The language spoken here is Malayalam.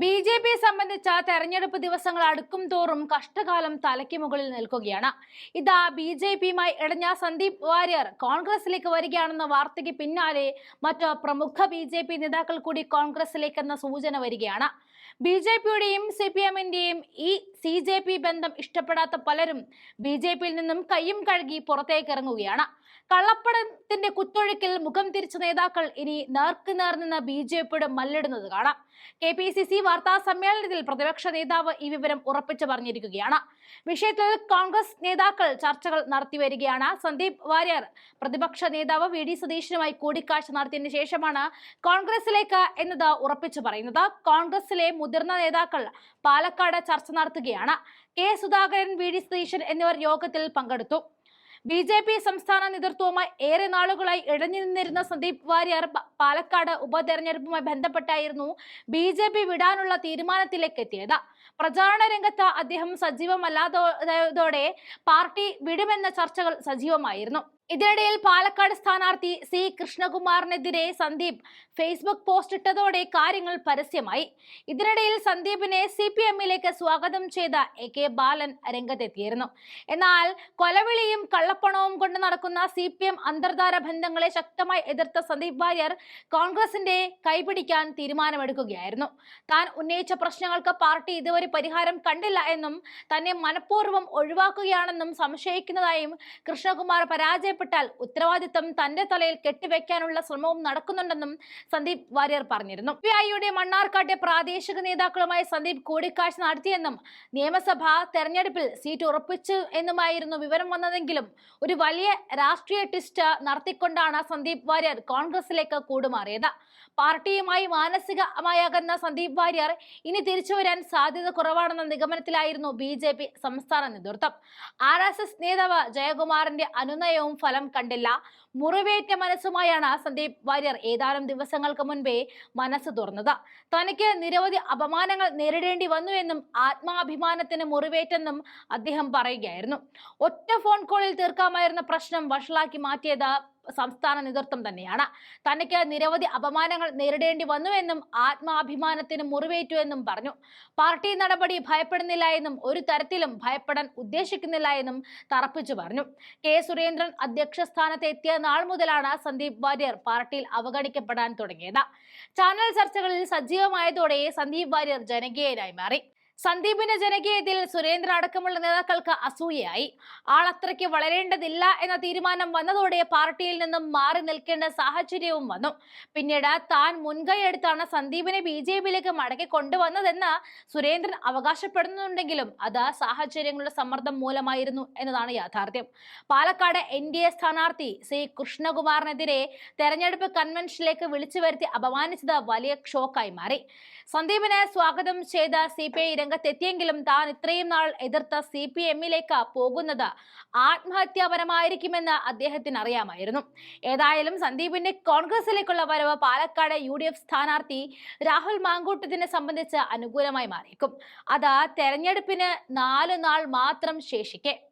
ബി ജെ പി സംബന്ധിച്ച തെരഞ്ഞെടുപ്പ് ദിവസങ്ങൾ അടുക്കും തോറും കഷ്ടകാലം തലയ്ക്ക് മുകളിൽ നിൽക്കുകയാണ്. ഇതാ ബി ജെ പിയുമായി ഇടഞ്ഞ സന്ദീപ് വാര്യർ കോൺഗ്രസിലേക്ക് വരികയാണെന്ന വാർത്തയ്ക്ക് പിന്നാലെ മറ്റ് പ്രമുഖ ബി ജെ പി നേതാക്കൾ കൂടി കോൺഗ്രസിലേക്കെന്ന സൂചന വരികയാണ്. ബി ജെ പിയുടെയും സി പി എമ്മിന്റെയും ഈ സി ജെ പി ബന്ധം ഇഷ്ടപ്പെടാത്ത പലരും ബി ജെ പിയിൽ നിന്നും കയ്യും കഴുകി പുറത്തേക്ക് ഇറങ്ങുകയാണ്. കള്ളപ്പടത്തിന്റെ കുത്തൊഴുക്കിൽ മുഖം തിരിച്ച നേതാക്കൾ ഇനി നേർക്ക് നേർ നിന്ന് ബി ജെ പിയുടെ മല്ലിടുന്നത് കാണാം. കെ പി സി സി വാർത്താ സമ്മേളനത്തിൽ പ്രതിപക്ഷ നേതാവ് ഈ വിവരം ഉറപ്പിച്ചു പറഞ്ഞിരിക്കുകയാണ്. വിഷയത്തിൽ കോൺഗ്രസ് നേതാക്കൾ ചർച്ചകൾ നടത്തി വരികയാണ്. സന്ദീപ് വാര്യർ പ്രതിപക്ഷ നേതാവ് വി ഡി സതീശനുമായി കൂടിക്കാഴ്ച നടത്തിയതിനു ശേഷമാണ് കോൺഗ്രസിലേക്ക് എന്നത് ഉറപ്പിച്ചു പറയുന്നത്. കോൺഗ്രസിലെ മുതിർന്ന നേതാക്കൾ പാലക്കാട് ചർച്ച നടത്തുകയാണ്. K Sudhakaran V D Satheesan എന്നിവർ യോഗത്തിൽ പങ്കെടുത്തു. ബി ജെ പി സംസ്ഥാന നേതൃത്വവുമായി ഏറെ നാളുകളായി ഇഴഞ്ഞു നിന്നിരുന്ന സന്ദീപ് വാര്യർ പാലക്കാട് ഉപതെരഞ്ഞെടുപ്പുമായി ബന്ധപ്പെട്ടായിരുന്നു ബി ജെ പി വിടാനുള്ള തീരുമാനത്തിലേക്ക് എത്തിയത്. പ്രചാരണ രംഗത്ത് അദ്ദേഹം സജീവമല്ലാതോടെ പാർട്ടി വിടുമെന്ന ചർച്ചകൾ സജീവമായിരുന്നു. ഇതിനിടയിൽ പാലക്കാട് സ്ഥാനാർത്ഥി സി കൃഷ്ണകുമാറിനെതിരെ സന്ദീപ് ഫേസ്ബുക്ക് പോസ്റ്റ് ഇട്ടതോടെ കാര്യങ്ങൾ പരസ്യമായി. ഇതിനിടയിൽ സന്ദീപിനെ സി പി എമ്മിലേക്ക് സ്വാഗതം ചെയ്ത എ കെ ബാലൻ രംഗത്തെത്തിയിരുന്നു. എന്നാൽ കൊലവിളിയും കള്ളപ്പണവും കൊണ്ട് നടക്കുന്ന സി പി എം അന്തർധാര ബന്ധങ്ങളെ ശക്തമായി എതിർത്ത സന്ദീപ് വാര്യർ കോൺഗ്രസിന്റെ കൈപിടിക്കാൻ തീരുമാനമെടുക്കുകയായിരുന്നു. താൻ ഉന്നയിച്ച പ്രശ്നങ്ങൾക്ക് പാർട്ടി ഇതുവരെ പരിഹാരം കണ്ടില്ല എന്നും തന്നെ മനഃപൂർവം ഒഴിവാക്കുകയാണെന്നും സംശയിക്കുന്നതായും കൃഷ്ണകുമാർ പരാജയപ്പെട്ടാൽ ഉത്തരവാദിത്തം തന്റെ തലയിൽ കെട്ടിവെക്കാനുള്ള ശ്രമവും നടക്കുന്നുണ്ടെന്നും സന്ദീപ് വാര്യർ പറഞ്ഞിരുന്നു. പി ഐയുടെ മണ്ണാർക്കാട്ടെ പ്രാദേശിക നേതാക്കളുമായി സന്ദീപ് കൂടിക്കാഴ്ച നടത്തിയെന്നും നിയമസഭാ തെരഞ്ഞെടുപ്പിൽ സീറ്റ് ഉറപ്പിച്ചു എന്നുമായിരുന്നു വിവരം വന്നതെങ്കിലും ഒരു വലിയ രാഷ്ട്രീയ ട്വിസ്റ്റ് നടത്തിക്കൊണ്ടാണ് സന്ദീപ് വാര്യർ കോൺഗ്രസിലേക്ക് കൂടുമാറിയത്. പാർട്ടിയുമായി മാനസികമായി അകന്ന സന്ദീപ് വാര്യർ ഇനി തിരിച്ചു വരാൻ സാധ്യത കുറവാണെന്ന നിഗമനത്തിലായിരുന്നു ബി സംസ്ഥാന നേതൃത്വം. ആർ നേതാവ് ജയകുമാറിന്റെ അനുനയവും ഫലം കണ്ടില്ല. മുറിവേറ്റ മനസ്സുമായാണ് സന്ദീപ് വാര്യർ ഏതാനും ദിവസങ്ങൾക്ക് മുൻപേ മനസ്സ് തുറന്നത്. തനിക്ക് നിരവധി അപമാനങ്ങൾ നേരിടേണ്ടി വന്നു എന്നും ആത്മാഭിമാനത്തിന് മുറിവേറ്റെന്നും അദ്ദേഹം പറയുകയായിരുന്നു. ഒറ്റ ഫോൺ കോളിൽ തീർക്കാമായിരുന്ന പ്രശ്നം വഷളാക്കി മാറ്റിയത് സംസ്ഥാന നേതൃത്വം തന്നെയാണ്. തനിക്ക് നിരവധി അപമാനങ്ങൾ നേരിടേണ്ടി വന്നുവെന്നും ആത്മാഭിമാനത്തിന് മുറിവേറ്റു എന്നും പറഞ്ഞു. പാർട്ടി നടപടി ഭയപ്പെടുന്നില്ല എന്നും ഒരു തരത്തിലും ഭയപ്പെടാൻ ഉദ്ദേശിക്കുന്നില്ല എന്നും തറപ്പിച്ചു പറഞ്ഞു. കെ സുരേന്ദ്രൻ അധ്യക്ഷ സ്ഥാനത്ത് എത്തിയ നാൾ മുതലാണ് സന്ദീപ് വാര്യർ പാർട്ടിയിൽ അവഗണിക്കപ്പെടാൻ തുടങ്ങിയത്. ചാനൽ ചർച്ചകളിൽ സജീവമായതോടെ സന്ദീപ് വാര്യർ ജനകീയനായി മാറി. സന്ദീപിന്റെ ജനകീയതയിൽ സുരേന്ദ്ര അടക്കമുള്ള നേതാക്കൾക്ക് അസൂയയായി. ആളത്രയ്ക്ക് വളരേണ്ടതില്ല എന്ന തീരുമാനം വന്നതോടെ പാർട്ടിയിൽ നിന്നും മാറി നിൽക്കേണ്ട സാഹചര്യവും വന്നു. പിന്നീട് താൻ മുൻകൈയെടുത്താണ് സന്ദീപിനെ ബി ജെ പിയിലേക്ക് മടക്കി കൊണ്ടുവന്നതെന്ന് സുരേന്ദ്രൻ അവകാശപ്പെടുന്നുണ്ടെങ്കിലും അത് സാഹചര്യങ്ങളുടെ സമ്മർദ്ദം മൂലമായിരുന്നു എന്നതാണ് യാഥാർത്ഥ്യം. പാലക്കാട് എൻ ഡി എ സ്ഥാനാർത്ഥി സി കൃഷ്ണകുമാറിനെതിരെ തെരഞ്ഞെടുപ്പ് കൺവെൻഷനിലേക്ക് വിളിച്ചു വരുത്തി അപമാനിച്ചത് വലിയ ഷോക്കായി മാറി. സന്ദീപിനെ സ്വാഗതം ചെയ്ത സി പി ഐ രംഗത്തെത്തിയെങ്കിലും താൻ ഇത്രയും നാൾ എതിർത്ത സി പി എമ്മിലേക്ക് പോകുന്നത് ആത്മഹത്യാപരമായിരിക്കുമെന്ന് അദ്ദേഹത്തിന് അറിയാമായിരുന്നു. ഏതായാലും സന്ദീപിന്റെ കോൺഗ്രസിലേക്കുള്ള വരവ് പാലക്കാട് യു ഡി എഫ് സ്ഥാനാർത്ഥി രാഹുൽ മാങ്കൂട്ടത്തിനെ സംബന്ധിച്ച് അനുകൂലമായി മാറിയേക്കും. അത് തെരഞ്ഞെടുപ്പിന് നാല് നാൾ മാത്രം ശേഷിക്കെ.